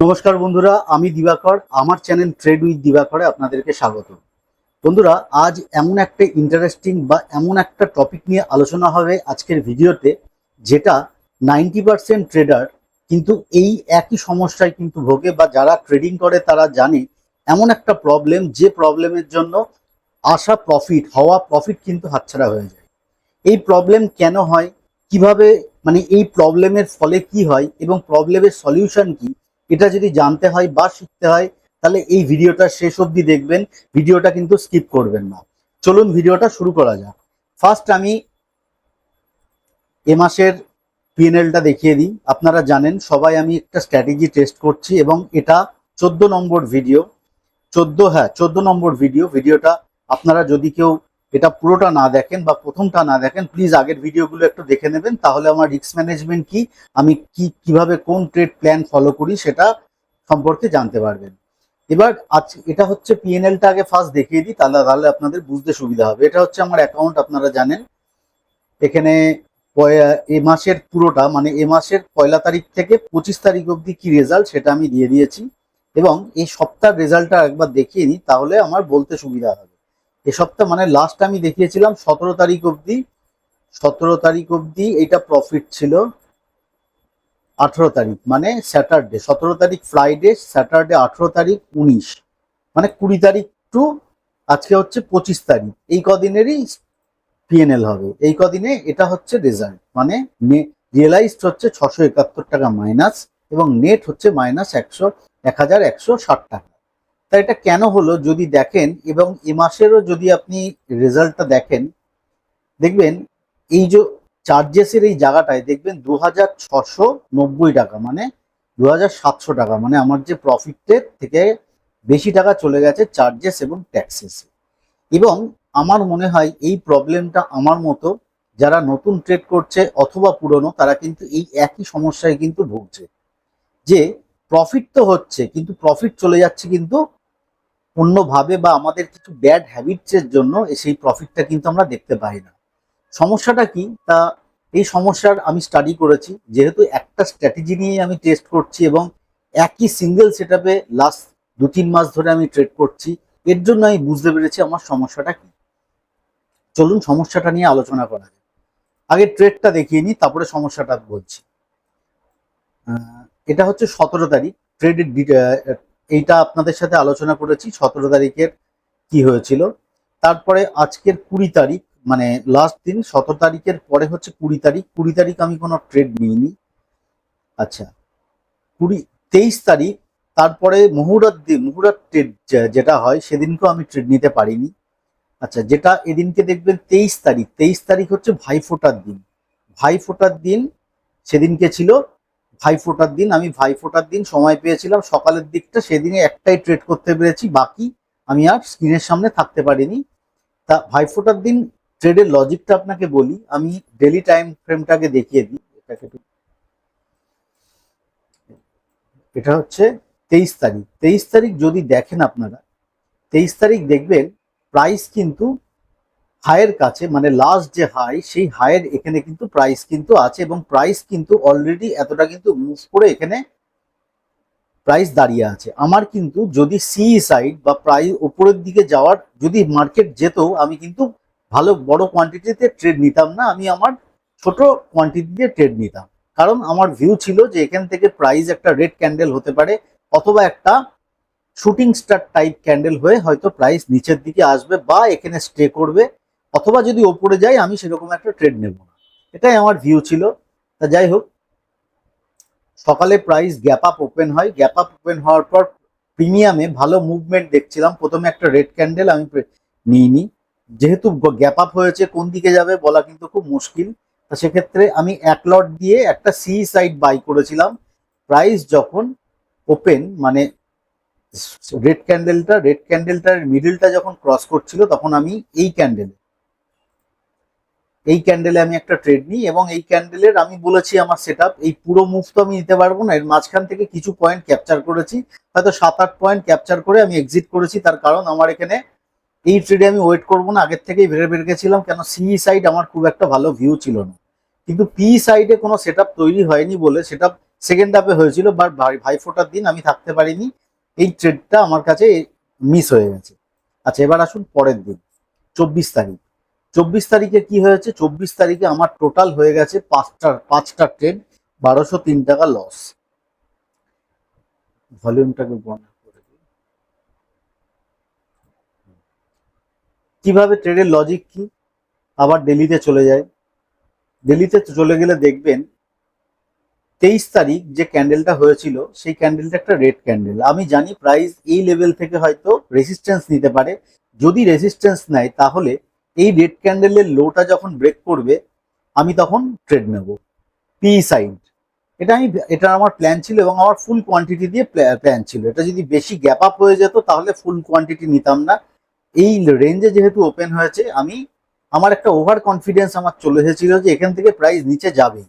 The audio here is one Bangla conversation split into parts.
নমস্কার বন্ধুরা, আমি দিবাকর। আমার চ্যানেল ট্রেড উইথ দিবাকরে আপনাদেরকে স্বাগত। বন্ধুরা, আজ এমন একটা ইন্টারেস্টিং বা এমন একটা টপিক নিয়ে আলোচনা হবে আজকের ভিডিওতে, যেটা নাইনটি পার্সেন্ট ট্রেডার কিন্তু এই একই সমস্যায় কিন্তু ভোগে বা যারা ট্রেডিং করে তারা জানে এমন একটা প্রবলেম যে প্রবলেমের জন্য আসা প্রফিট হওয়া প্রফিট কিন্তু হাতছাড়া হয়ে যায়। এই প্রবলেম কেন হয়? কীভাবে মানে এই প্রবলেমের ফলে কি হয়? এবং প্রবলেমের সলিউশন কি? এটা যদি জানতে হয় বা শিখতে হয়, তাহলে এই ভিডিওটা শেষ অবধি দেখবেন, ভিডিওটা কিন্তু স্কিপ করবেন না। চলুন ভিডিওটা শুরু করা যাক। ফার্স্ট আমি এ মাসের পিএনএলটা দেখিয়ে দিই। আপনারা জানেন, সবাই আমি একটা স্ট্র্যাটেজি টেস্ট করছি এবং এটা চোদ্দ নম্বর ভিডিও চোদ্দ হ্যাঁ চোদ্দ নম্বর ভিডিও ভিডিওটা আপনারা যদি কেউ এটা পুরোটা না দেখেন বা প্রথমটা না দেখেন প্লিজ আগের ভিডিওগুলো একটু দেখে নেবেন। তাহলে আমার রিস্ক ম্যানেজমেন্ট কি, আমি কি, কীভাবে কোন ট্রেড প্ল্যান ফলো করি সেটা সম্পর্কে জানতে পারবেন। এবার আজ, এটা হচ্ছে পিএনএলটা আগে ফার্স্ট দেখিয়ে দিই, তাহলে তাহলে আপনাদের বুঝতে সুবিধা হবে। এটা হচ্ছে আমার অ্যাকাউন্ট আপনারা জানেন। এখানে এ মাসের পুরোটা মানে এ মাসের পয়লা তারিখ থেকে পঁচিশ তারিখ অবধি কি রেজাল্ট সেটা আমি দিয়ে দিয়েছি। এবং এই সপ্তাহের রেজাল্টটা একবার দেখিয়ে নিই, তাহলে আমার বলতে সুবিধা হবে। এ সপ্তাহ মানে লাস্ট আমি দেখিয়েছিলাম, সতেরো তারিখ অবধি, সতেরো তারিখ অবধি এটা প্রফিট ছিল আঠেরো তারিখ মানে স্যাটারডে সতেরো তারিখ ফ্রাইডে স্যাটারডে আঠেরো তারিখ উনিশ মানে কুড়ি তারিখ টু আজকে হচ্ছে পঁচিশ তারিখ, এই কদিনেরই পিএনএল হবে, এই কদিনে এটা হচ্ছে রেজাল্ট মানে রিয়েলাইজড হচ্ছে ছশো একাত্তর টাকা মাইনাস এবং নেট হচ্ছে মাইনাস একশো, এক হাজার একশো ষাট টাকা। তা এটা কেন হলো যদি দেখেন এবং এ মাসেরও যদি আপনি রেজাল্টটা দেখেন, দেখবেন এই যে চার্জেসের এই জায়গাটায় দেখবেন দু টাকা মানে দু হাজার সাতশো টাকা মানে আমার যে প্রফিটের থেকে বেশি টাকা চলে গেছে চার্জেস এবং ট্যাক্সেস এবং আমার মনে হয় এই প্রবলেমটা আমার মতো যারা নতুন ট্রেড করছে অথবা পুরনো, তারা কিন্তু এই একই সমস্যায় কিন্তু ভুগছে। যে প্রফিট তো হচ্ছে, কিন্তু প্রফিট চলে যাচ্ছে কিন্তু অন্যভাবে বা আমাদের কিছু ব্যাড হ্যাবিটসের জন্য সেই প্রফিটটা কিন্তু আমরা দেখতে পাই না। সমস্যাটা কি? তা এই সমস্যার আমি স্টাডি করেছি, যেহেতু একটা স্ট্র্যাটেজি নিয়ে আমি টেস্ট করছি এবং একই সিঙ্গেল সেট লাস্ট দু তিন মাস ধরে আমি ট্রেড করছি, এর জন্য আমি বুঝতে পেরেছি আমার সমস্যাটা কি। চলুন সমস্যাটা নিয়ে আলোচনা করা যায় আগে ট্রেডটা দেখিয়ে নিই, তারপরে সমস্যাটা বলছি। এটা হচ্ছে সতেরো তারিখ ট্রেডের এইটা আপনাদের সাথে আলোচনা করেছি, সতেরো তারিখের কি হয়েছিল। তারপরে আজকের কুড়ি তারিখ মানে লাস্ট দিন, সতেরো তারিখের পরে হচ্ছে কুড়ি তারিখ। কুড়ি তারিখ আমি কোনো ট্রেড নিইনি। আচ্ছা কুড়ি, তেইশ তারিখ, তারপরে মুহুরাত দিন মুহুরাত ট্রেড যেটা হয়, সেদিনকেও আমি ট্রেড নিতে পারিনি। আচ্ছা যেটা এদিনকে দেখবেন তেইশ তারিখ তেইশ তারিখ হচ্ছে ভাইফোঁটার দিন। ভাইফোঁটার দিন সেদিনকে ছিল ভাইফোঁটার দিন, আমি ভাইফোঁটার দিন সময় পেয়েছিলাম। সকালের দিকটা সেদিনে একটাই ট্রেড করতে পেরেছি, বাকি আমি আর স্ক্রিনের সামনে থাকতে পারিনি। তা ভাইফোঁটার দিন ট্রেডের লজিকটা আপনাকে বলি, আমি ডেলি টাইম ফ্রেমটাকে দেখিয়ে দিই। এটাকে এটা হচ্ছে তেইশ তারিখ। তেইশ তারিখ যদি দেখেন আপনারা, তেইশ তারিখ দেখবেন প্রাইস কিন্তু হায়ের কাছে মানে লাস্ট যে হাই সেই হায়ের এখানে কিন্তু প্রাইস কিন্তু আছে এবং প্রাইস কিন্তু অলরেডি এতটা কিন্তু মুভ করে এখানে প্রাইস দাঁড়িয়ে আছে। আমার কিন্তু যদি সি সাইড বা প্রাইস উপরের দিকে যাওয়ার, যদি মার্কেট যেত আমি কিন্তু ভালো বড় কোয়ান্টিটিতে ট্রেড নিতাম না, আমি আমার ছোট কোয়ান্টিটিতে ট্রেড নিতাম। কারণ আমার ভিউ ছিল যে এখান থেকে প্রাইস একটা রেড ক্যান্ডেল হতে পারে অথবা একটা শুটিং স্টার টাইপ ক্যান্ডেল হয়ে হয়তো প্রাইস নিচের দিকে আসবে বা এখানে স্টে করবে। অথবা যদি ওপরে যাই, আমি সেরকম একটা ট্রেড নেব না। এটাই আমার ভিউ ছিল। তা যাই হোক, সকালে প্রাইস গ্যাপ আপ ওপেন হয়। গ্যাপ আপ ওপেন হওয়ার পর প্রিমিয়ামে ভালো মুভমেন্ট দেখছিলাম। প্রথমে একটা রেড ক্যান্ডেল আমি নিইনি। যেহেতু গ্যাপ আপ হয়েছে, কোন দিকে যাবে বলা কিন্তু খুব মুশকিল। তা সেক্ষেত্রে আমি এক লট দিয়ে একটা সি সাইড বাই করেছিলাম। প্রাইস যখন ওপেন মানে রেড ক্যান্ডেলটা রেড ক্যান্ডেলটার মিডলটা যখন ক্রস করছিল, তখন আমি এই ক্যান্ডেল এই ক্যান্ডেলে আমি একটা ট্রেড নিই এবং এই ক্যান্ডেলের আমি বলেছি আমার সেট এই পুরো মুভ তো আমি নিতে পারব না। এর মাঝখান থেকে কিছু পয়েন্ট ক্যাপচার করেছি। হয়তো সাত, আট পয়েন্ট ক্যাপচার করে আমি এক্সিট করেছি, তার কারণ আমার এখানে এই ট্রেডে আমি ওয়েট করব না। আগের থেকেই ভেড়ে বেড়ে গেছিলাম, কেন সি সাইড আমার খুব একটা ভালো ভিউ ছিল না। কিন্তু পি সাইডে কোনো সেট তৈরি হয়নি বলে সেটা সেকেন্ড হাফে হয়েছিল বাট ভাই ফোটার দিন আমি থাকতে পারিনি। এই ট্রেডটা আমার কাছে মিস হয়ে গেছে। আচ্ছা এবার আসুন পরের দিন, চব্বিশ তারিখ। চব্বিশ তারিখে কি হয়েছে? চব্বিশ তারিখে আমার টোটাল হয়ে গেছে পাঁচটা পাঁচটা ট্রেড বারোশো তিন টাকা লস ভলিউমটাকে বন্ধ করে দিই কীভাবে ট্রেডের লজিক কি? আবার ডেলিতে চলে যায় ডেলিতে চলে গেলে দেখবেন, তেইশ তারিখ যে ক্যান্ডেলটা হয়েছিল, সেই ক্যান্ডেলটা একটা রেড ক্যান্ডেল আমি জানি প্রাইস এই লেভেল থেকে হয়তো রেসিস্ট্যান্স নিতে পারে। যদি রেসিস্ট্যান্স নেয়, তাহলে এই রেড ক্যান্ডেলের লোটা যখন ব্রেক করবে, আমি তখন ট্রেড নেব। পি সাইড এটা আমি, এটা আমার প্ল্যান ছিল এবং আমার ফুল কোয়ান্টিটি দিয়ে প্ল্যান ছিল। এটা যদি বেশি গ্যাপ আপ হয়ে যেত, তাহলে ফুল কোয়ান্টিটি নিতাম না। এই রেঞ্জে যেহেতু ওপেন হয়েছে, আমি, আমার একটা ওভার কনফিডেন্স আমার চলে এসেছিল যে এখান থেকে প্রাইস নিচে যাবেই।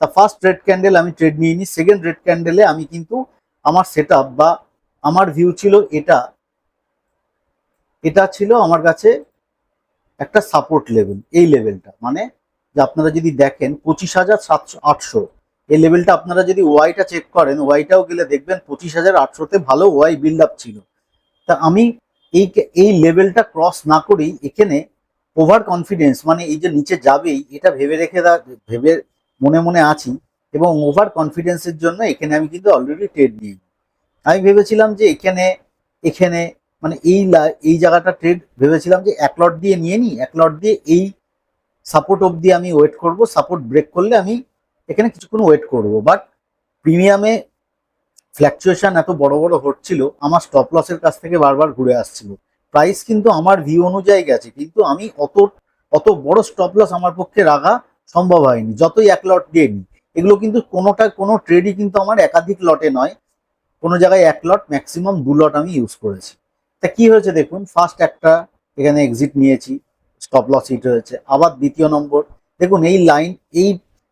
তা ফার্স্ট রেড ক্যান্ডেল আমি ট্রেড নিয়ে নিই সেকেন্ড রেড ক্যান্ডেলে আমি কিন্তু আমার সেট বা আমার ভিউ ছিল এটা। এটা ছিল আমার কাছে একটা সাপোর্ট লেভেল এই লেভেলটা মানে যে আপনারা যদি দেখেন পঁচিশ হাজার সাতশো আটশো, এই লেভেলটা আপনারা যদি ওয়াইটা চেক করেন ওয়াইটাও গেলে দেখবেন পঁচিশ হাজার আটশোতে ভালো ওয়াই বিল্ড আপ ছিল। তা আমি এই এই লেভেলটা ক্রস না করেই এখানে ওভার কনফিডেন্স মানে এই যে নিচে যাবেই, এটা ভেবে রেখে ভেবে মনে মনে আছি এবং ওভার কনফিডেন্সের জন্য এখানে আমি কিন্তু অলরেডি ট্রেড নিই আমি ভেবেছিলাম যে এখানে এখানে মানে এই এই জায়গাটা ট্রেড ভেবেছিলাম যে এক লট দিয়ে নিয়ে নিই, এক লট দিয়ে এই সাপোর্ট অবধি আমি ওয়েট করব সাপোর্ট ব্রেক করলে আমি এখানে কিছুক্ষণ ওয়েট করব। বাট প্রিমিয়ামে ফ্ল্যাকচুয়েশন এত বড় বড় হচ্ছিল, আমার স্টপ লসের কাছ থেকে বারবার ঘুরে আসছিল। প্রাইস কিন্তু আমার ভিউ অনুযায়ী গেছে, কিন্তু আমি অত অত বড় স্টপ লস আমার পক্ষে রাখা সম্ভব হয়নি, যতই এক লট দিয়ে নিই। এগুলো কিন্তু কোনোটা, কোনো ট্রেডই কিন্তু আমার একাধিক লটে নয়, কোনো জায়গায় এক লট ম্যাক্সিমাম দু লট আমি ইউজ করেছি। তা কি হয়েছে দেখুন ফার্স্ট একটা এখানে এক্সিট নিয়েছি স্টপ লস হিট হয়েছে, আবার দ্বিতীয় নম্বর, দেখুন এই লাইন এই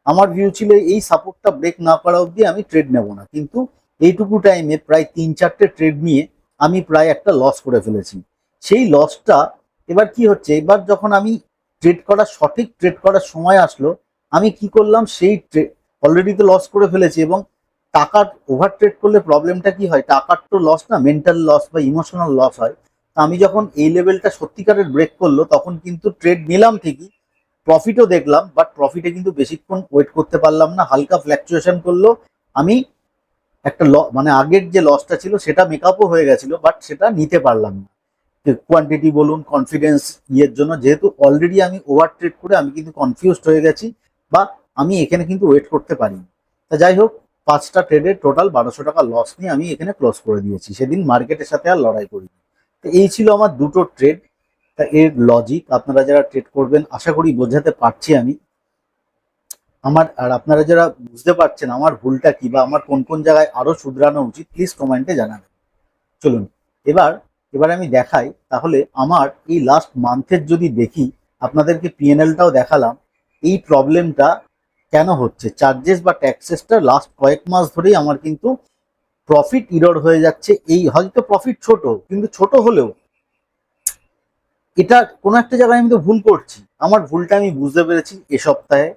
আমার ভিউ ছিল এই সাপোর্টটা ব্রেক না করা অবধি আমি ট্রেড নেব না। কিন্তু এইটুকু টাইমে প্রায় তিন চারটে ট্রেড নিয়ে আমি প্রায় একটা লস করে ফেলেছি। সেই লসটা এবার কি হচ্ছে? এবার যখন আমি ট্রেড করার, সঠিক ট্রেড করার সময় আসলো, আমি কি করলাম? সেই ট্রেড অলরেডি তো লস করে ফেলেছি এবং টাকার ওভার ট্রেড করলে প্রবলেমটা কি হয়? টাকার তো লস না মেন্টাল লস বা ইমোশনাল লস হয়। তা আমি যখন এই লেভেলটা সত্যিকারের ব্রেক করল, তখন কিন্তু ট্রেড নিলাম ঠিকই প্রফিটও দেখলাম বাট প্রফিটে কিন্তু বেশিক্ষণ ওয়েট করতে পারলাম না, হালকা ফ্ল্যাকচুয়েশন করল। আমি একটা ল মানে আগের যে লসটা ছিল, সেটা মেকআপও হয়ে গেছিল বাট সেটা নিতে পারলাম না। কোয়ান্টিটি বলুন কনফিডেন্স ইয়ের জন্য, যেহেতু অলরেডি আমি ওভার ট্রেড করে আমি কিন্তু কনফিউজড হয়ে গেছি, বা আমি এখানে কিন্তু ওয়েট করতে পারি তা যাই হোক পাঁচটা ট্রেডের টোটাল বারোশো টাকা লস নিয়ে আমি এখানে ক্লোজ করে দিয়েছি। সেদিন মার্কেটের সাথে আর লড়াই করিনি। তো এই ছিল আমার দুটো ট্রেড তা এর লজিক আপনারা যারা ট্রেড করবেন, আশা করি বোঝাতে পারছি আমি। আমার আর আপনারা যারা বুঝতে পারছেন আমার ভুলটা কি বা আমার কোন কোন জায়গায় আরও শুধরানো উচিত প্লিজ কমেন্টে জানাবেন। চলুন, এবার এবার আমি দেখাই। তাহলে আমার এই লাস্ট মান্থের যদি দেখি, আপনাদেরকে পিএনএলটাও দেখালাম। এই প্রবলেমটা কেন হচ্ছে? চার্জেস বা ট্যাক্সেসটা লাস্ট কয়েক মাস ধরেই আমার কিন্তু প্রফিট ইরর হয়ে যাচ্ছে। এই হয়তো প্রফিট ছোট, কিন্তু ছোট হলেও এটা কোনো একটা জায়গায় আমি তো ভুল করছি। আমার ভুলটা আমি বুঝতে পেরেছি এ সপ্তাহে।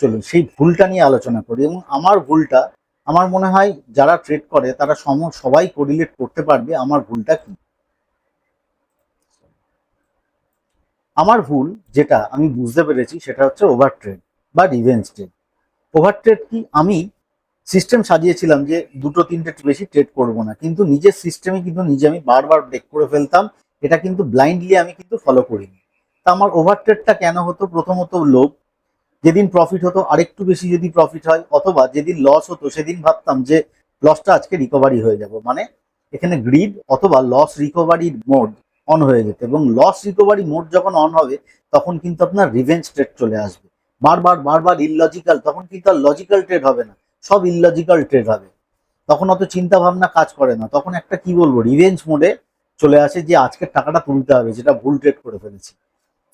চলুন, সেই ভুলটা নিয়ে আলোচনা করি। এবং আমার ভুলটা, আমার মনে হয় যারা ট্রেড করে, তারা সম, সবাই কোরিলেট করতে পারবে আমার ভুলটা কি। আমার ভুল যেটা আমি বুঝতে পেরেছি, সেটা হচ্ছে ওভার ট্রেড বা রিভেন্স ট্রেড ওভার ট্রেড কি? আমি সিস্টেম সাজিয়েছিলাম যে দুটো তিনটে বেশি ট্রেড করব না। কিন্তু নিজের সিস্টেমে কিন্তু নিজে আমি বারবার ব্রেক করে ফেলতাম। এটা কিন্তু ব্লাইন্ডলি আমি কিন্তু ফলো করিনি। তা আমার ওভার ট্রেডটা কেন হতো? প্রথমত লোভ। যেদিন প্রফিট হতো, আরেকটু বেশি যদি প্রফিট হয়, অথবা যেদিন লস হতো, সেদিন ভাবতাম যে লসটা আজকে রিকভারি হয়ে যাব। মানে এখানে গ্রিড অথবা লস রিকভারি মোড অন হয়ে যেত। এবং লস রিকভারি মোড যখন অন হবে, তখন কিন্তু আপনার রিভেঞ্জ ট্রেড চলে আসবে। বারবার বারবার ইললজিক্যাল তখন কিন্তু আর লজিক্যাল ট্রেড হবে না। সব ইললজিক্যাল ট্রেড হবে। তখন অত চিন্তা ভাবনা কাজ করে না। তখন একটা কি বলব রিভেঞ্জ মোডে চলে আসে যে আজকের টাকাটা তুলতে হবে, যেটা ভুল ট্রেড করে ফেলেছি।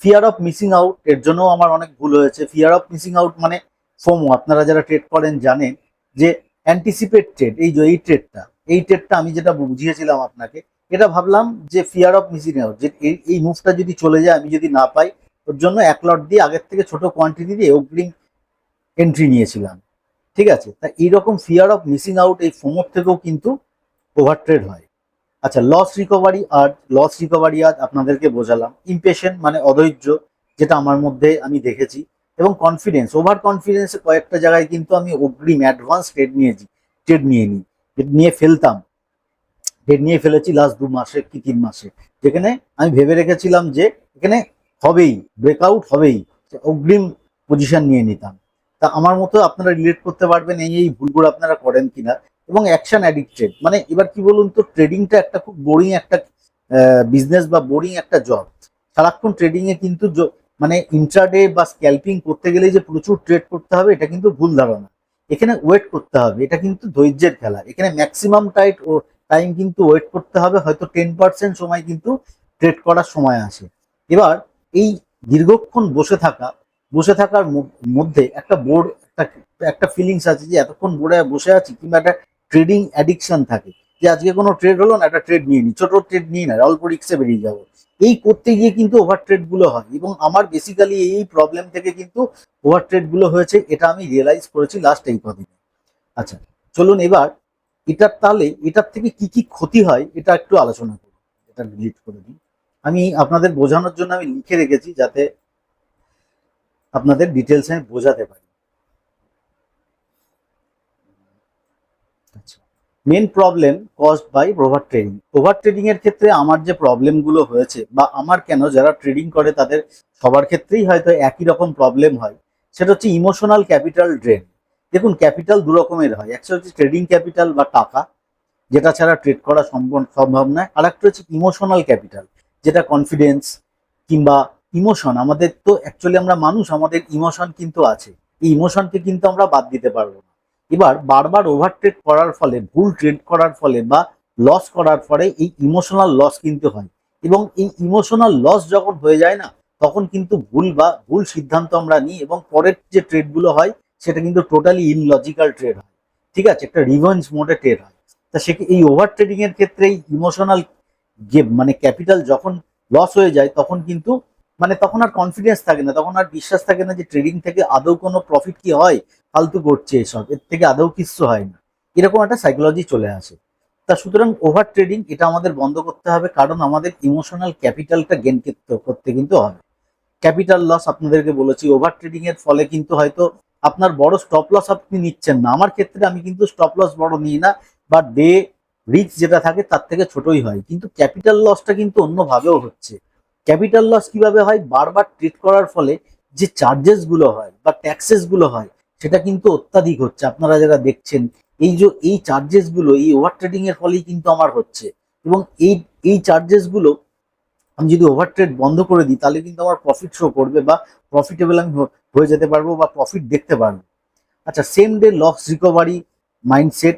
ফিয়ার অফ মিসিং আউট এর জন্যও আমার অনেক ভুল হয়েছে। ফিয়ার অফ মিসিং আউট মানে ফোমো, আপনারা যারা ট্রেড করেন জানেন যে অ্যান্টিসিপেট ট্রেড এই যে এই ট্রেডটা এই ট্রেডটা আমি যেটা বুঝিয়েছিলাম আপনাকে, এটা ভাবলাম যে ফিয়ার অফ মিসিং আউট যে এই এই মুভটা যদি চলে যায়, আমি যদি না পাই ওর জন্য এক লট দিয়ে আগের থেকে ছোট কোয়ান্টিটি দিয়ে অগ্রিম এন্ট্রি নিয়েছিলাম। ঠিক আছে? তা এইরকম ফিয়ার অফ মিসিং আউট এই ফোমোর থেকেও কিন্তু ওভার ট্রেড হয়। আচ্ছা লস রিকভারি আর লস রিকভারি আজ আপনাদেরকে বোঝালাম। ইমপেশেন্ট মানে অধৈর্য, যেটা আমার মধ্যে আমি দেখেছি। এবং কনফিডেন্স ওভার কনফিডেন্সে কয়েকটা জায়গায় কিন্তু আমি অগ্রিম অ্যাডভান্স ট্রেড নিয়েছি ট্রেড নিয়ে নিই নিয়ে ফেলতাম। ট্রেড নিয়ে ফেলেছি লাস্ট দু মাসে কি তিন মাসে। যেখানে আমি ভেবে রেখেছিলাম যে এখানে হবেই ব্রেকআউট হবেই। অগ্রিম পজিশন নিয়ে নিতাম। তা আমার মতো আপনারা রিলেট করতে পারবেন এই এই ভুলগুলো আপনারা করেন কিনা। এবং অ্যাকশন অ্যাডিক্টেড মানে এবার কি বলুন তো ট্রেডিংটা একটা খুব বোরিং একটা বিজনেস বা বোরিং একটা জব সারাক্ষণ ট্রেডিংয়ে কিন্তু মানে ইন্ট্রাডে বা স্ক্যাল্পিং করতে গেলে যে প্রচুর ট্রেড করতে হবে, এটা কিন্তু ভুল ধারণা। এখানে ওয়েট করতে হবে, এটা কিন্তু ধৈর্যের খেলা। এখানে ম্যাক্সিমাম টাইট ও টাইম কিন্তু ওয়েট করতে হবে, হয়তো টেন পার্সেন্ট সময় কিন্তু ট্রেড করার সময় আসে। এবার এই দীর্ঘক্ষণ বসে থাকা, বসে থাকার মধ্যে একটা বোর্ড একটা একটা ফিলিংস আছে যে এতক্ষণ বোর্ডে বসে আছি কিংবা একটা ট্রেডিং অ্যাডিকশন থাকে যে আজকে কোনো ট্রেড হলো না, একটা ট্রেড নিয়ে নিই ছোট ট্রেড নিয়ে না, অল্প রিক্সে বেরিয়ে যাব। এই করতে গিয়ে কিন্তু ওভার ট্রেডগুলো হয় এবং আমার বেসিক্যালি এই প্রবলেম থেকে কিন্তু ওভার ট্রেডগুলো হয়েছে, এটা আমি রিয়েলাইজ করেছি লাস্ট এই কদিনে। আচ্ছা চলুন এবার এটার তাহলে এটার থেকে কি কি ক্ষতি হয়, এটা একটু আলোচনা করি এটা ডিলিট করে দিই। আমি আপনাদের বোঝানোর জন্য আমি লিখে রেখেছি যাতে আপনাদের ডিটেলস আমি বোঝাতে পারি। Main problem caused by over trading over trading এর ক্ষেত্রে আমার যে প্রবলেমগুলো হয়েছে বা আমার কেন যারা ট্রেডিং করে তাদের সবার ক্ষেত্রেই হয়তো একই রকম প্রবলেম হয়। সেটা হচ্ছে ইমোশনাল ক্যাপিটাল ড্রেন দেখুন ক্যাপিটাল দু রকমের হয়। একটা হচ্ছে ট্রেডিং ক্যাপিটাল বা টাকা, যেটা ছাড়া ট্রেড করা সম্ভব সম্ভব নয়। আর একটা হচ্ছে ইমোশনাল ক্যাপিটাল যেটা কনফিডেন্স কিংবা ইমোশন আমাদের তো অ্যাকচুয়ালি আমরা মানুষ, আমাদের ইমোশন কিন্তু আছে। এই ইমোশনকে কিন্তু আমরা বাদ দিতে পারব না। এবার বারবার ওভার ট্রেড করার ফলে, ভুল ট্রেড করার ফলে বা লস করার ফলে এই ইমোশনাল লস কিন্তু হয়। এবং এই ইমোশনাল লস যখন হয়ে যায় না, তখন কিন্তু ভুল বা ভুল সিদ্ধান্ত আমরা নিই এবং পরের যে ট্রেডগুলো হয়, সেটা কিন্তু টোটালি ইনলজিক্যাল ট্রেড হয়। ঠিক আছে? একটা রিভেঞ্জ মোডে ট্রেড হয়। তা সে এই ওভার ট্রেডিং এর ক্ষেত্রে এই ইমোশনাল যে মানে ক্যাপিটাল যখন লস হয়ে যায়, তখন কিন্তু মানে তখন আর কনফিডেন্স থাকে না, তখন আর বিশ্বাস থাকে না যে ট্রেডিং থেকে আদৌ কোনো প্রফিট কি হয়, ফালতু করছে এসব, এর থেকে আদৌ কিচ্ছু হয় না। এরকম একটা সাইকোলজি চলে আসে। তা সুতরাং ওভার ট্রেডিং এটা আমাদের বন্ধ করতে হবে, কারণ আমাদের ইমোশনাল ক্যাপিটালটা গেন করতে কিন্তু হবে। ক্যাপিটাল লস আপনাদেরকে বলেছি ওভার ট্রেডিং এর ফলে কিন্তু হয়তো আপনার বড় স্টপ লস আপনি নিচ্ছেন না। আমার ক্ষেত্রে আমি কিন্তু স্টপ লস বড় নিই না বা ডে রিস্ক যেটা থাকে তার থেকে ছোটই হয়। কিন্তু ক্যাপিটাল লসটা কিন্তু অন্যভাবেও হচ্ছে। ক্যাপিটাল লস কীভাবে হয়? বারবার ট্রেড করার ফলে যে চার্জেসগুলো হয় বা ট্যাক্সেসগুলো হয়, সেটা কিন্তু অত্যাধিক হচ্ছে। আপনারা যারা দেখছেন, এই যে, এই চার্জেসগুলো, এই ওভার ট্রেডিং এর ফলেই কিন্তু আমার হচ্ছে। এবং এই এই চার্জেসগুলো আমি যদি ওভার ট্রেড বন্ধ করে দিই, তাহলে কিন্তু আমার প্রফিট শো করবে বা প্রফিটেবল আমি হয়ে যেতে পারব বা প্রফিট দেখতে পারব। আচ্ছা same day loss recovery mindset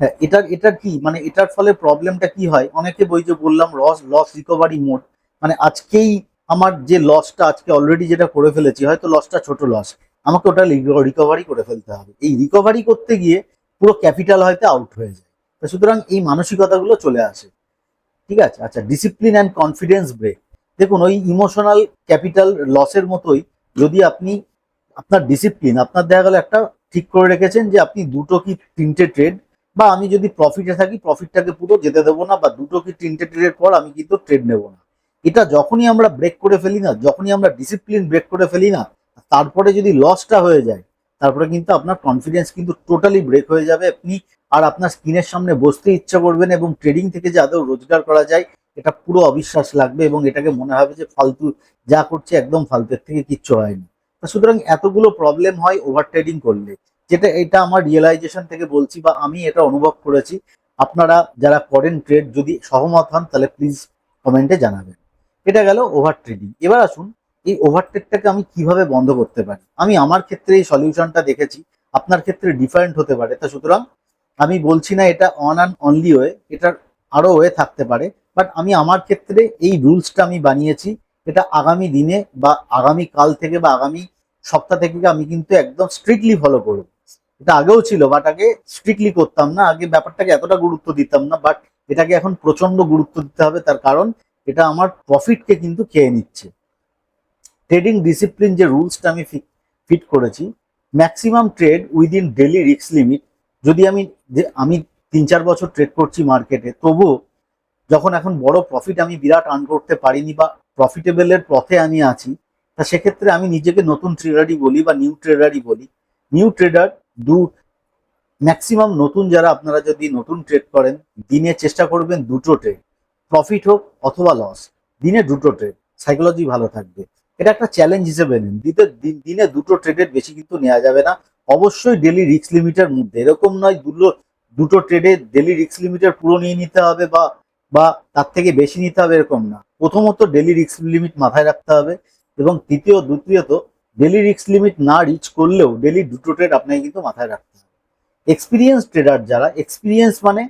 হ্যাঁ এটার এটার কি? মানে এটার ফলে প্রবলেমটা কি হয়? অনেকে বই যে বললাম লস লস রিকভারি মোড মানে আজকেই আমার যে লসটা আজকে অলরেডি যেটা করে ফেলেছি, হয়তো লসটা ছোট লস আমাকে ওটা রিকভারি করে ফেলতে হবে। এই রিকভারি করতে গিয়ে পুরো ক্যাপিটাল হয়তো আউট হয়ে যায়। সুতরাং এই মানসিকতাগুলো চলে আসে। ঠিক আছে? আচ্ছা ডিসিপ্লিন অ্যান্ড কনফিডেন্স ব্রেক দেখুন, ওই ইমোশনাল ক্যাপিটাল লসের মতোই যদি আপনি আপনার ডিসিপ্লিন আপনার দেখা গেল একটা ঠিক করে রেখেছেন যে আপনি দুটো কি তিনটে ট্রেড বা আমি যদি প্রফিটে থাকি প্রফিটটাকে পুরো যেতে দেবো না বা দুটো কি তিনটে ট্রেডের পর আমি কিন্তু ট্রেড নেব না। এটা যখনই আমরা ব্রেক করে ফেলি না, যখনই আমরা ডিসিপ্লিন ব্রেক করে ফেলি না, তারপরে যদি লসটা হয়ে যায়, তারপরে কিন্তু আপনার কনফিডেন্স কিন্তু টোটালি ব্রেক হয়ে যাবে। আপনি আর আপনার স্ক্রিনের সামনে বসতে ইচ্ছা করবেন এবং ট্রেডিং থেকে যে আদৌ রোজগার করা যায়, এটা পুরো অবিশ্বাস লাগবে এবং এটাকে মনে হবে যে ফালতু যা করছে একদম ফালতুর থেকে কিচ্ছু হয়নি। সুতরাং এতগুলো প্রবলেম হয় ওভার ট্রেডিং করলে। যেটা এটা আমার রিয়েলাইজেশন থেকে বলছি বা আমি এটা অনুভব করেছি, আপনারা যারা করেন ট্রেড যদি সহমত হন, তাহলে প্লিজ কমেন্টে জানাবেন। এটা গেল ওভার ট্রেডিং এবার আসুন, এই ওভার ট্রেডটাকে আমি কীভাবে বন্ধ করতে পারি? আমি আমার ক্ষেত্রে এই সলিউশনটা দেখেছি, আপনার ক্ষেত্রে ডিফারেন্ট হতে পারে। তা সুতরাং আমি বলছি না এটা অন অ্যান্ড অনলি ওয়ে এটার আরও ওয়ে থাকতে পারে বাট আমি আমার ক্ষেত্রে এই রুলসটা আমি বানিয়েছি, এটা আগামী দিনে বা আগামী কাল থেকে বা আগামী সপ্তাহ থেকে আমি কিন্তু একদম স্ট্রিক্টলি ফলো করব। এটা আগেও ছিল বাট আগে স্ট্রিক্টলি করতাম না। আগে ব্যাপারটাকে এতটা গুরুত্ব দিতাম না বাট এটাকে এখন প্রচণ্ড গুরুত্ব দিতে হবে, তার কারণ এটা আমার প্রফিটকে কিন্তু খেয়ে নিচ্ছে। ট্রেডিং ডিসিপ্লিন যে রুলসটা আমি ফিট করেছি maximum trade within daily risk limit যদি আমি আমি তিন চার বছর ট্রেড করছি মার্কেটে তবুও যখন এখন বড় প্রফিট আমি বিরাট আর্ন করতে পারিনি বা প্রফিটেবলের পথে আমি আছি, তা সেক্ষেত্রে আমি নিজেকে নতুন ট্রেডারই বলি বা নিউ ট্রেডারই বলি। নিউ ট্রেডার দু ম্যাক্সিমাম নতুন যারা আপনারা যদি নতুন ট্রেড করেন, দিনে চেষ্টা করবেন দুটো ট্রেড প্রফিট হোক অথবা লস দিনে দুটো ট্রেড সাইকোলজি ভালো থাকবে। এটা একটা চ্যালেঞ্জ হিসেবে নিন। দিন- দুটো ট্রেডের বেশি কিন্তু নেওয়া যাবে না। অবশ্যই ডেলি রিস্ক লিমিটের মধ্যে। এরকম নয়, দুটো দুটো ট্রেডে ডেলি রিক্স লিমিটের পুরো নিয়ে নিতে হবে বা বা তার থেকে বেশি নিতে হবে, এরকম না। প্রথমত ডেলি রিস্ক লিমিট মাথায় রাখতে হবে এবং তৃতীয়, দ্বিতীয়ত ডেলি রিস্ক লিমিট না রিচ করলেও ডেলি দুটো ট্রেড আপনাকে কিন্তু মাথায় রাখতে হবে। এক্সপিরিয়েন্স ট্রেডার যারা এক্সপিরিয়েন্স মানে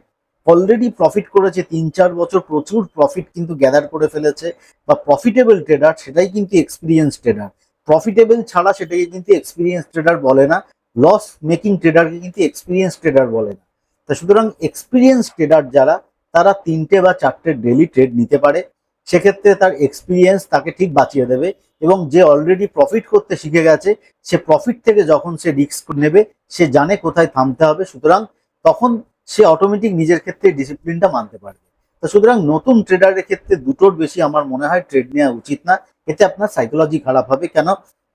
অলরেডি প্রফিট করেছে, তিন চার বছর প্রচুর প্রফিট কিন্তু গ্যাদার করে ফেলেছে বা প্রফিটেবল ট্রেডার সেটাই কিন্তু এক্সপিরিয়েন্স ট্রেডার প্রফিটেবল ছাড়া সেটাকে কিন্তু এক্সপিরিয়েন্স ট্রেডার বলে না লস মেকিং ট্রেডারকে কিন্তু এক্সপিরিয়েন্স ট্রেডার বলে না। তা সুতরাং এক্সপিরিয়েন্স ট্রেডার যারা, তারা তিনটে বা চারটে ডেলি ট্রেড নিতে পারে। সেক্ষেত্রে তার এক্সপিরিয়েন্স তাকে ঠিক বাঁচিয়ে দেবে এবং যে অলরেডি প্রফিট করতে শিখে গেছে, সে প্রফিট থেকে যখন সে রিস্ক নেবে, সে জানে কোথায় থামতে হবে, সুতরাং তখন সে অটোমেটিক নিজের ক্ষেত্রে ডিসিপ্লিনটা মানতে পারবে। তো সুতরাং নতুন ট্রেডারের ক্ষেত্রে দুটোর বেশি আমার মনে হয় ট্রেড নেওয়া উচিত না। এতে আপনার সাইকোলজি খারাপ হবে। কেন?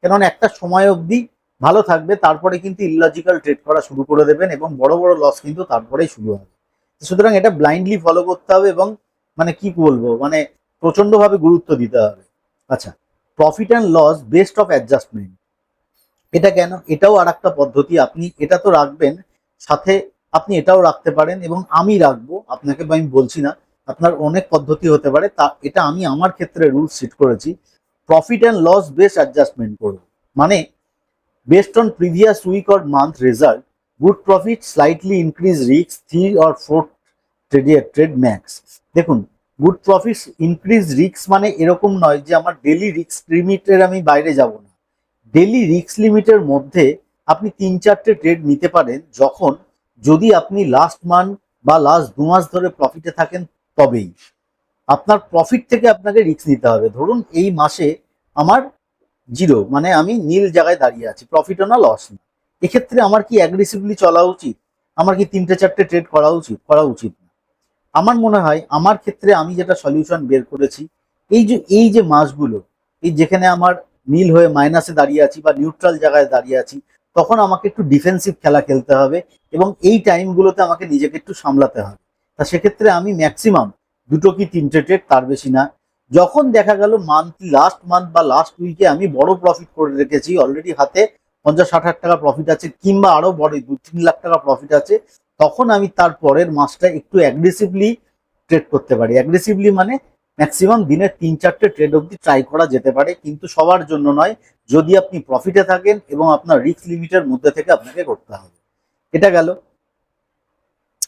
কেননা একটা সময় অবধি ভালো থাকবে, তারপরে কিন্তু ইললজিক্যাল ট্রেড করা শুরু করে দেবেন এবং বড় বড় লস কিন্তু তারপরেই শুরু হবে। সুতরাং এটা ব্লাইন্ডলি ফলো করতে হবে এবং মানে কি বলব? মানে প্রচন্ডভাবে গুরুত্ব দিতে হবে। আচ্ছা profit and loss best of adjustment এটা কেন? এটাও আর একটা পদ্ধতি। আপনি এটা তো রাখবেন, সাথে আপনি এটাও রাখতে পারেন এবং আমি রাখব। আপনাকে আমি বলছি না, আপনার অনেক পদ্ধতি হতে পারে। তা, এটা আমি আমার ক্ষেত্রে রুল সেট করেছি। Profit and loss base adjustment করব। মানে based on previous week or month result good profit slightly increase risk three or four ট্রেডে ট্রেড ম্যাক্স দেখুন গুড প্রফিট ইনক্রিজ রিস্ক মানে এরকম নয় যে আমার ডেলি রিক্স লিমিটের আমি বাইরে যাব না। ডেলি রিস্ক লিমিটের মধ্যে আপনি তিন চারটে ট্রেড নিতে পারেন, যখন যদি আপনি লাস্ট মান্থ বা লাস্ট দু মাস ধরে প্রফিটে থাকেন, তবেই। আপনার প্রফিট থেকে আপনাকে রিস্ক নিতে হবে। ধরুন এই মাসে আমার জিরো মানে আমি নীল জায়গায় দাঁড়িয়ে আছি প্রফিটও না লস না। এক্ষেত্রে আমার কি অ্যাগ্রেসিভলি চলা উচিত? আমার কি তিনটে চারটে ট্রেড করা উচিত? করা উচিত আমার মনে হয় আমার ক্ষেত্রে আমি যেটা সলিউশন বের করেছি, এই যে এই যে মাসগুলো এই যেখানে আমার নীল হয়ে মাইনাসে দাঁড়িয়ে আছি বা নিউট্রাল জায়গায় দাঁড়িয়ে আছি, তখন আমাকে একটু ডিফেন্সিভ খেলা খেলতে হবে এবং এই টাইমগুলোতে আমাকে নিজেকে একটু সামলাতে হবে। তা সেক্ষেত্রে আমি ম্যাক্সিমাম দুটো কি তিনটে ট্রেড তার বেশি না। যখন দেখা গেল মান্থলি লাস্ট মান্থ বা লাস্ট উইকে আমি বড় প্রফিট করে রেখেছি অলরেডি হাতে পঞ্চাশ, ষাট হাজার টাকা প্রফিট আছে, কিংবা আরও বড় দু তিন লাখ টাকা প্রফিট আছে তখন আমি তার পরের মাসটা একটু অ্যাগ্রেসিভলি ট্রেড করতে পারি। অ্যাগ্রেসিভলি মানে ম্যাক্সিমাম দিনের তিন, চারটে ট্রেড অবধি ট্রাই করা যেতে পারে, কিন্তু সবার জন্য নয়, যদি আপনি প্রফিটে থাকেন এবং আপনার রিস্ক লিমিটের মধ্যে থেকে আপনাকে করতে হবে। এটা গেল।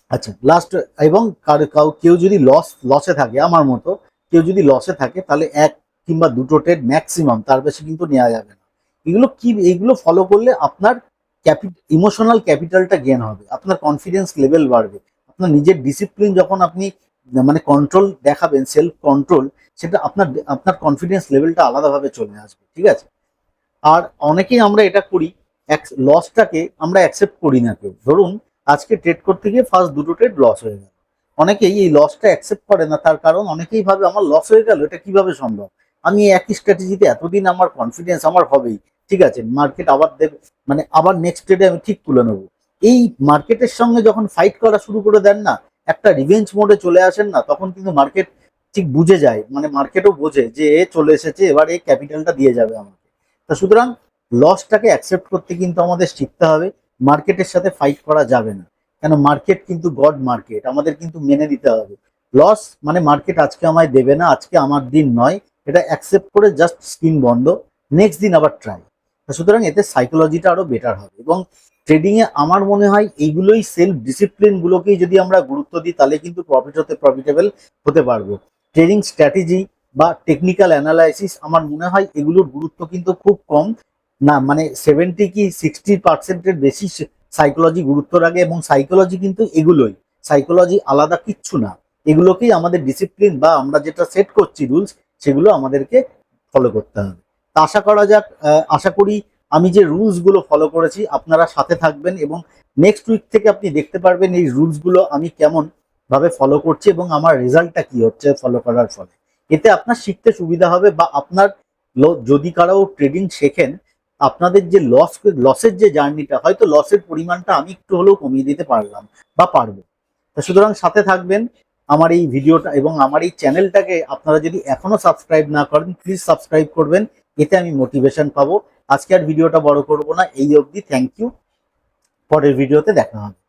আচ্ছা লাস্ট এবং কাউ- কেউ যদি লস লসে থাকে, আমার মতো, কেউ যদি লসে থাকে, তাহলে এক কিংবা দুটো ট্রেড ম্যাক্সিমাম তার বেশি কিন্তু নেওয়া যাবে না। এগুলো কি, এগুলো ফলো করলে আপনার ইমোশনাল ক্যাপিটালটা গেন হবে, আপনার কনফিডেন্স লেভেল বাড়বে, আপনার নিজের ডিসিপ্লিন যখন আপনি মানে কন্ট্রোল দেখাবেন সেলফ কন্ট্রোল সেটা আপনার আপনার কনফিডেন্স লেভেলটা আলাদাভাবে চলে আসবে, ঠিক আছে? আর অনেকেই আমরা এটা করি লসটাকে আমরা অ্যাকসেপ্ট করি না কেউ। ধরুন, আজকে ট্রেড করতে গিয়ে ফার্স্ট দুটো ট্রেড লস হয়ে গেল। অনেকেই এই লসটা অ্যাকসেপ্ট করে না, তার কারণ অনেকেই ভাবে, আমার লস হয়ে গেল, এটা কীভাবে সম্ভব? আমি একই স্ট্র্যাটেজিতে এতদিন আমার কনফিডেন্স আমার হবেই। ঠিক আছে মার্কেট আবার দেবে মানে আবার নেক্সট ট্রেডে আমি ঠিক তুলে নেব। এই মার্কেটের সঙ্গে যখন ফাইট করা শুরু করে দেন না, একটা রিভেঞ্জ মোডে চলে আসেন না, তখন কিন্তু মার্কেট ঠিক বুঝে যায় মানে মার্কেটও বোঝে যে এ চলে এসেছে, এবার এই ক্যাপিটালটা দিয়ে যাবে আমাকে। তা সুতরাং লসটাকে অ্যাকসেপ্ট করতে কিন্তু আমাদের শিখতে হবে মার্কেটের সাথে ফাইট করা যাবে না। কেন মার্কেট কিন্তু গড মার্কেট আমাদের কিন্তু মেনে নিতে হবে। লস মানে মার্কেট আজকে আমায় দেবে না, আজকে আমার দিন নয়, এটা অ্যাকসেপ্ট করে জাস্ট স্ক্রিন বন্ধ নেক্সট দিন আবার ট্রাই সুতরাং এতে সাইকোলজিটা আরও বেটার হবে। এবং ট্রেডিং এ আমার মনে হয় এইগুলোই সেলফ ডিসিপ্লিন গুলোকেই যদি আমরা গুরুত্ব দিই, তাহলে কিন্তু প্রফিট হতে প্রফিটেবল হতে পারব। ট্রেডিং স্ট্র্যাটেজি বা টেকনিক্যাল অ্যানালাইসিস আমার মনে হয় এগুলোর গুরুত্ব কিন্তু খুব কম। না মানে সেভেন্টি কি সিক্সটি পার্সেন্টের বেশি সাইকোলজি গুরুত্ব রাখে এবং সাইকোলজি কিন্তু এগুলোই। সাইকোলজি আলাদা কিচ্ছু না। এগুলোকেই আমাদের ডিসিপ্লিন বা আমরা যেটা সেট করছি রুলস সেগুলো আমাদেরকে ফলো করতে হবে। তা আশা করা যাক আশা করি আমি যে রুলসগুলো ফলো করেছি, আপনারা সাথে থাকবেন এবং নেক্সট উইক থেকে আপনি দেখতে পারবেন এই রুলসগুলো আমি কেমন ভাবে ফলো করছি এবং আমার রেজাল্টটা কি হচ্ছে ফলো করার ফলে। এতে আপনার শিখতে সুবিধা হবে বা আপনার যদি কারও ট্রেডিং শেখেন, আপনাদের যে লস লসের যে জার্নিটা হয়তো লসের পরিমাণটা আমি একটু হলেও কমিয়ে দিতে পারলাম বা পারব। তা সুতরাং সাথে থাকবেন, আমার এই ভিডিওটা এবং আমার এই চ্যানেলটাকে আপনারা যদি এখনও সাবস্ক্রাইব না করেন প্লিজ সাবস্ক্রাইব করবেন। এতে আমি মোটিভেশন পাবো। আজকে আর ভিডিওটা বড় করব না। এই অবধি থ্যাংক ইউ পরের ভিডিওতে দেখা হবে।